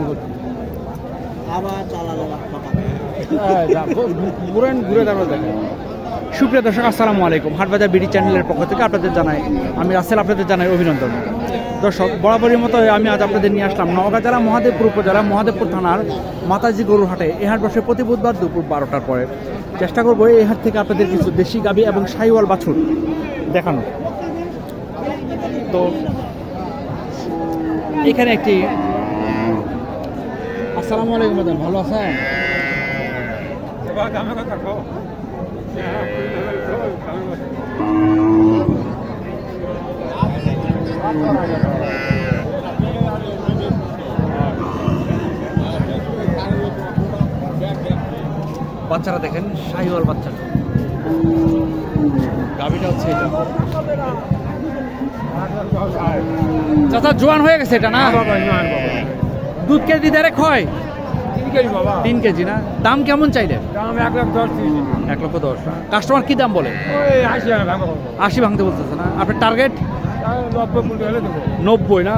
দাম আবার চালালে ঘুরেন ঘুরে তারপর দেখেন। সুপ্রিয় দর্শক আসসালামু আলাইকুম। হাটবাজার বিডি চ্যানেলের পক্ষ থেকে আপনাদের জানাই আমি রাসেল আপনাদের জানাই অভিনন্দন। দর্শক বরাবরের মতো আমি আজ আপনাদের নিয়ে আসলাম নওগাঁ জেলা মহাদেবপুর উপজেলা মহাদেবপুর থানার মাতাজি গরুর হাটে। এ হাট বসে প্রতি বুধবার দুপুর বারোটার পরে। চেষ্টা করব এই হাট থেকে আপনাদের কিছু দেশি গাবি এবং সাইওয়াল বাছুর দেখানো তো এখানে একটি আসসালামু আলাইকুম ম্যাডাম, ভালো আছেন? বাচ্চারা দেখেন, শাহিওয়াল বাচ্চা। গাবিটা হচ্ছে এটা। চাচা, জোয়ান হয়ে গেছে এটা না? দুধ কেজি ডাইরেক্ট হয় তিন কেজি না? দাম কেমন চাইলে? এক লক্ষ দশ। কাস্টমার কি দাম বলে? আশি ভাঙতে বলতেছে না। আপনার টার্গেট নব্বই না?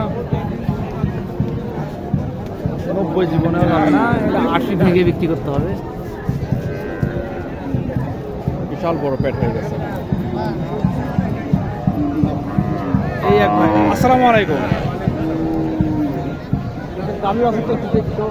নব্বই জীবনে হবে না। আশি ভেঙে বিক্রি করতে হবে। বিশাল বড় পেট হয়ে গেছে। এই এক ভাই। আসসালামু আলাইকুম। দামি অসুস্থ একটু দেখতো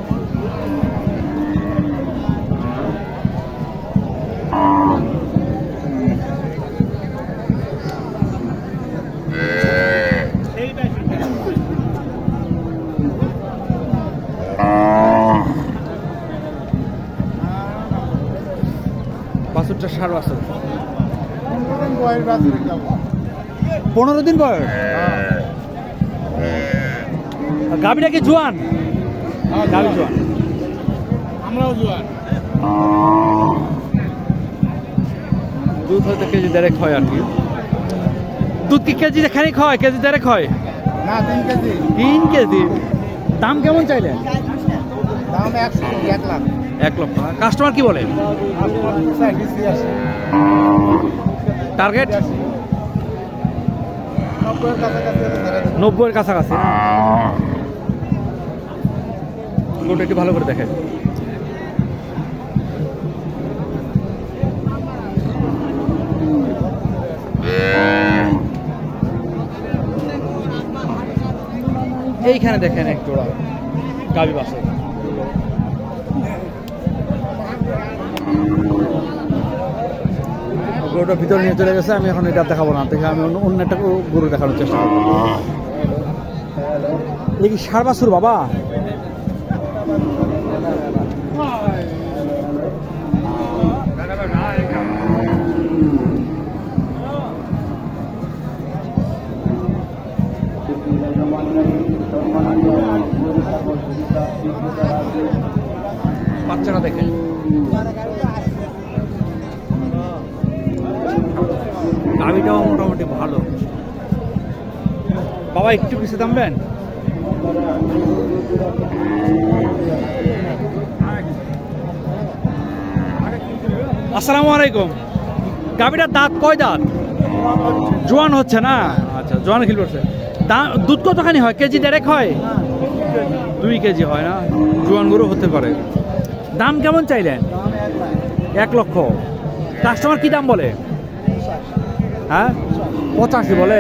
বাছুরটা সার বাছুর পনেরো দিন বয়স? গাবিটা কি জোয়ান। আমরাও জোয়ান দুধ হয়তো কেজি দেড়েক হয় আর কি। দুধ কি কেজি খানিক হয়? কেজি দেড়েক হয়? না তিন কেজি। তিন কেজি? দাম কেমন চাইলেন? দাম একশো এক লাখ। এক লক্ষ। কাস্টমার কি বলে? টার্গেট নব্বইয়ের কাছাকাছি। গোটা একটু ভালো করে দেখেন। এইখানে দেখেন এক জোড়া গাবি বাসে। গরুটা ভিতরে নিয়ে চলে গেছে আমি এখন এটা দেখাবো না। দেখে আমি অন্য একটা গরু- দেখানোর চেষ্টা করব। এই কি সার বাছুর বাবা? বাচ্চারা দেখেন। গাড়িটাও মোটামুটি ভালো। বাবা, একটু পিছিয়ে থামবেন আসসালামু আলাইকুম। গাবিটার দাঁত কয় দাঁত? জোয়ান হচ্ছে না? আচ্ছা জোয়ান খিল করছে। দাম দুধ কতখানি হয়? কেজি দেড়েক হয়? দুই কেজি হয় না? জোয়ান গরু হতে পারে। দাম কেমন চাইলেন? এক লক্ষ। কাস্টমার কি দাম বলে? হ্যাঁ? পঁচাশি বলে।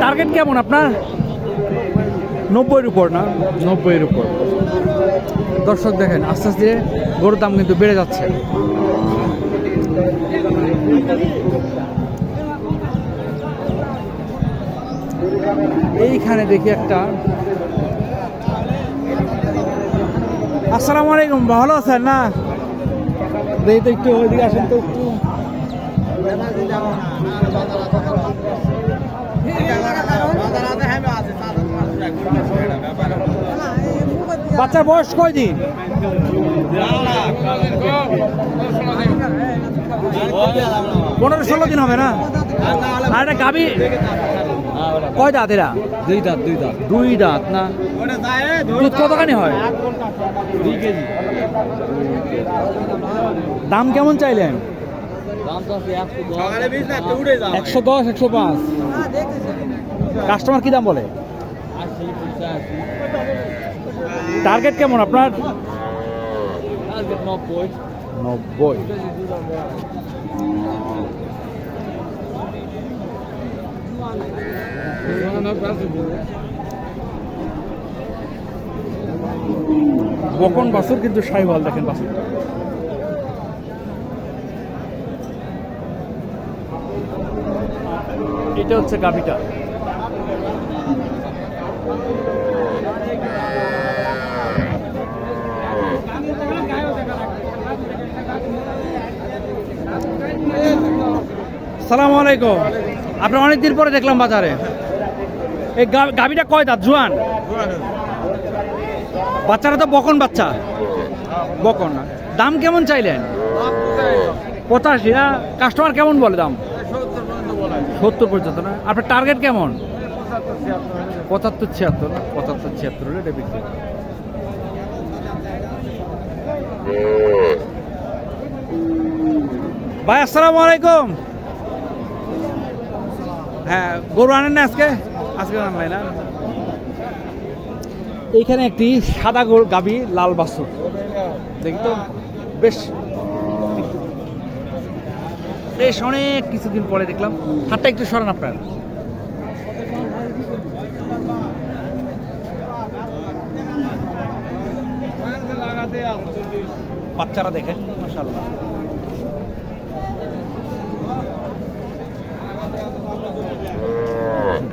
টার্গেট কেমন আপনার? নব্বইয়ের উপর না? নব্বইয়ের উপর। দর্শক দেখেন, আস্তে আস্তে গরুর দাম কিন্তু বেড়ে যাচ্ছে। এইখানে দেখি একটা। আসসালামু আলাইকুম, ভালো আছেন না? দেখি তো একটু ওইদিকে আসেন তো। একটু বাচ্চার বয়স কয় দিন? পনেরো ষোলো দিন হবে না? আর একটা গাবি কয় দাঁত দুই দাঁত দুই দাঁত। দুই দাঁত, না? দুধ কতখানি হয়? দুই কেজি। দাম কেমন চাইলেন? একশো দশ, একশো পাঁচ। কাস্টমার কি দাম বলে? টার্গেট কেমন আপনার? নব্বই। নব্বই বকন বাছুর কিন্তু সাইওয়াল দেখেন বাসুর এটা হচ্ছে গাভিটা। সালাম আলাইকুম। আপনি অনেকদিন পরে দেখলাম বাজারে। এই গাভিটা কয় দাঁত? জোয়ান? বাচ্চারা তো বকন বাচ্চা। বকন না। দাম কেমন চাইলেন? পঁচাশি না কাস্টমার কেমন বলে দাম? সত্তর পর্যন্ত না? আপনার টার্গেট কেমন? পঁচাত্তর, ছিয়াত্তর না? পঁচাত্তর, ছিয়াত্তর হলে এটা বিক্রি ভাই, আসসালামু আলাইকুম। হ্যাঁ গরু আনেন না আজকে? আজকে আনলাই না। এইখানে একটি সাদা গোল গাবি লাল বাছুর। দেখি তো, বেশ। বেশ অনেক কিছুদিন পরে দেখলাম। হাতটা একটু সরান আপনার। বাচ্চারা দেখেন মাশাআল্লাহ।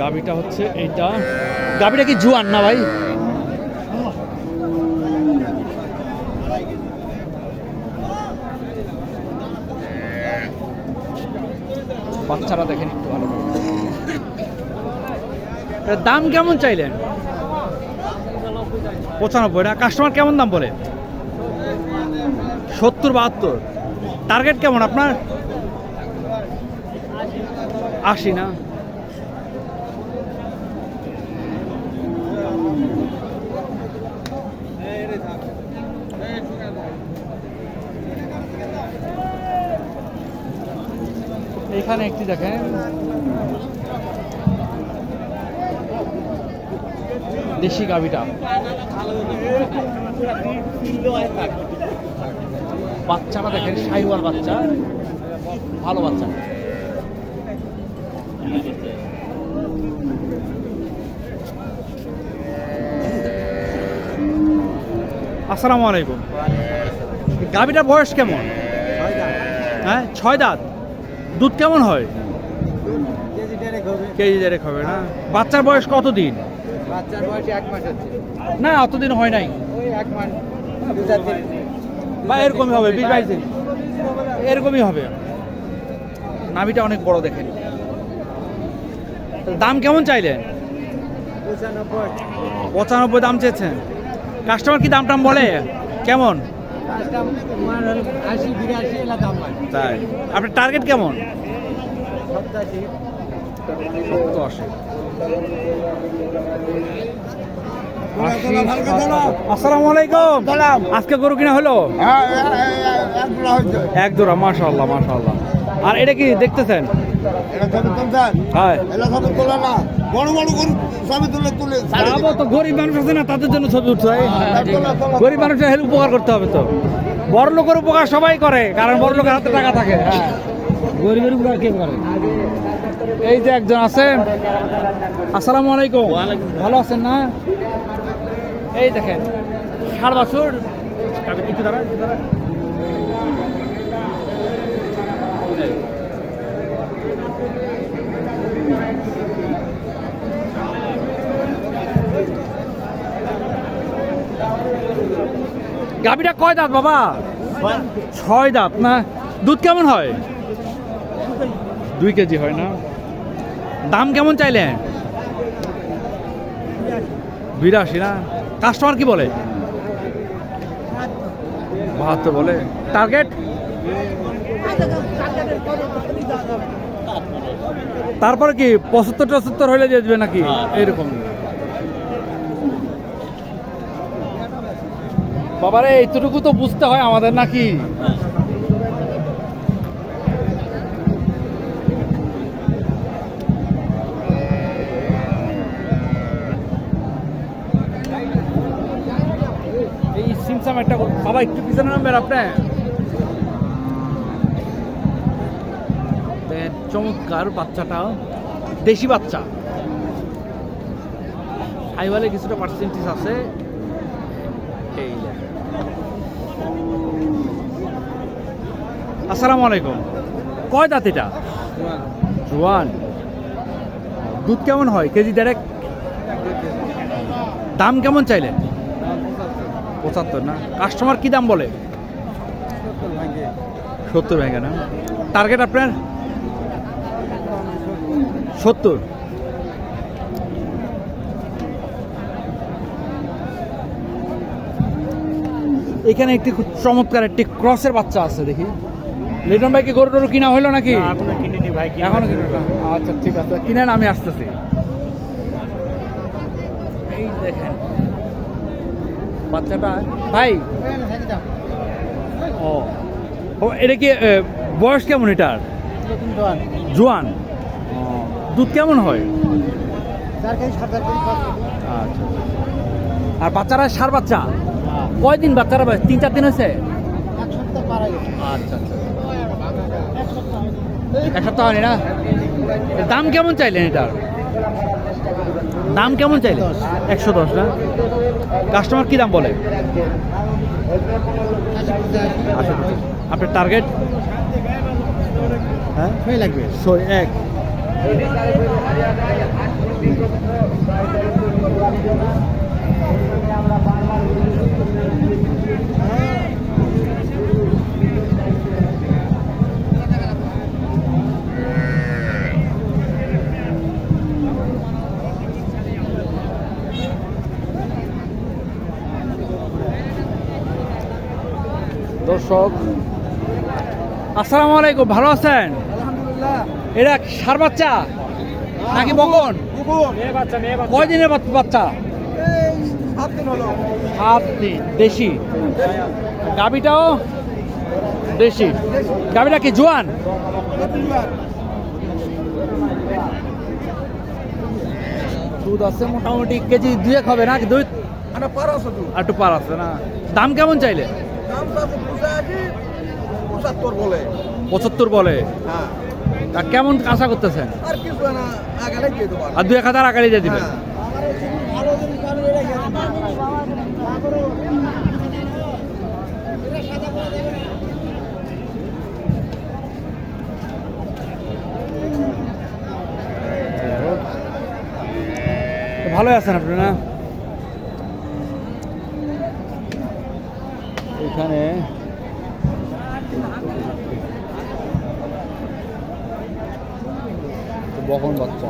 গাবিটা হচ্ছে এইটা। গাবিটা কি জুয়ান না ভাই? বাচ্চারা দেখেন একটু ভালো। দাম কেমন চাইলেন? পঁচানব্বই না কাস্টমার কেমন দাম বলে? সত্তর, বাহাত্তর। টার্গেট কেমন আপনার? আশি না? এখানে একটি দেখেন। দেশি গাভিটা। বাচ্চাটা দেখেন শাহিওয়াল বাচ্চা। ভালো বাচ্চা। আসসালামু আলাইকুম। গাভিটার বয়স কেমন? হ্যাঁ ছয় দাঁত। দুধ কেমন হয়? কেজি দেড়েক হবে। না? বাচ্চার বয়স কতদিন? বাচ্চার বয়স এক মাস হচ্ছে। না অতদিন হয় নাই। এক মাস দিন। বা এরকমই হবে বিশ বাইশ দিন। এরকমই হবে। নাভিটা অনেক বড় দেখেন। দাম কেমন চাইলেন? পঁচানব্বই। পঁচানব্বই দাম চেয়েছেন। কাস্টমার কি দাম টাম বলে? কেমন? হয়। তাই? আপনার টার্গেট কেমন? আসসালামু আলাইকুম। আজকে গরু কিনা হলো? এক জোড়া মাশাআল্লাহ মাশাআল্লাহ। আর এটা কি দেখতেছেন? হ্যাঁ। বড় বড় গরু সবই তুলে তুলে যাব তো গরিব মানুষ আছে না তাদের জন্য ছবি উঠতে হয় গরিব মানুষের হেল্প উপকার করতে হবে তো। বড় লোকের উপকার সবাই করে কারণ বড় লোকের হাতে টাকা থাকে হ্যাঁ। গরিবের উপকার কে করে? এই যে একজন আছে। আসসালামু আলাইকুম। ভালো আছেন না? এই দেখেন ষাট বছর। একটু দাঁড়া। গাবিটা কয় দাঁত বাবা? ছয়। দাঁত না? দুধ কেমন হয়? দুই কেজি হয় না। দাম কেমন চাইলেন বিরাশি না? কাস্টমার কি বলে? বাহাত্তর বলে। টার্গেট তারপরে কি পঁচাত্তর টসত্তর হলে দিয়ে দেবে নাকি? এরকম বাবারে, এইটুকু তো বুঝতে হয় আমাদের নাকি। হ্যান্ডসাম একটা গরু। বাবা, একটু পিছনে নামবেন আপনি। চমৎকার বাচ্চাটা। দেশি বাচ্চা। আইওয়ালে কিছুটা পার্সেন্টেজ আছে এই দেখেন। আসসালামু আলাইকুম। কয় দাঁত এটা? জোয়ান। দুধ কেমন হয়? কেজি দেড়েক? দাম কেমন চাইলে? পঁচাত্তর না? কাস্টমার কি দাম বলে? সত্তর ভেঙে না? টার্গেট আপনার? সত্তর। এখানে একটি খুব চমৎকার একটি ক্রসের বাচ্চা আছে, দেখি। লিটন ভাই কি গরু টরু কিনা হলো নাকি? এখনও কিনা আচ্ছা ঠিক আছে। কিনেন আমি আসতেছি। এই দেখেন। বাচ্চাটা ভাই। ও। ও এটা কি বয়স কেমন এটার? জোয়ান। দুধ কেমন হয়? আচ্ছা আর বাচ্চারা সার বাচ্চা? কয়দিন বাচ্চারা বয়স তিন চার দিন হয়েছে? আচ্ছা আচ্ছা। এক সপ্তাহ হয়নি না? দাম কেমন চাইলেন এটার? দাম কেমন চাইলেন? একশো দশ না? কাস্টমার কি দাম বলে? আপনার টার্গেট? হ্যাঁ? লাগবে। ছয় এক। দর্শক। আসসালামু আলাইকুম ভালো আছেন? আলহামদুলিল্লাহ। এরা সার বাচ্চা? নাকি বকন মেয়ে বাচ্চা মেয়ে বাচ্চা। কয় দিনের বাচ্চা? এই সাত দিন হলো। সাত দিন দেশি? গাবিটাও দেশি? গাবিটা কি জোয়ান? দুধ আছে মোটামুটি কেজি দুয়েক হবে না কি দুই আরে পারো শুধু আর একটু পার আছে না? দাম কেমন চাইলে? পঁচাত্তর বলে। পঁচাত্তর বলে? হ্যাঁ। তা কেমন আশা করতেছেন? আর কিছু না আগালে দিয়ে দেবো আর। দুই এক হাজার আকালি দিয়ে দিবেন? হ্যাঁ। ভালো আছেন আপনি না? এখানে বকন বাচ্চা।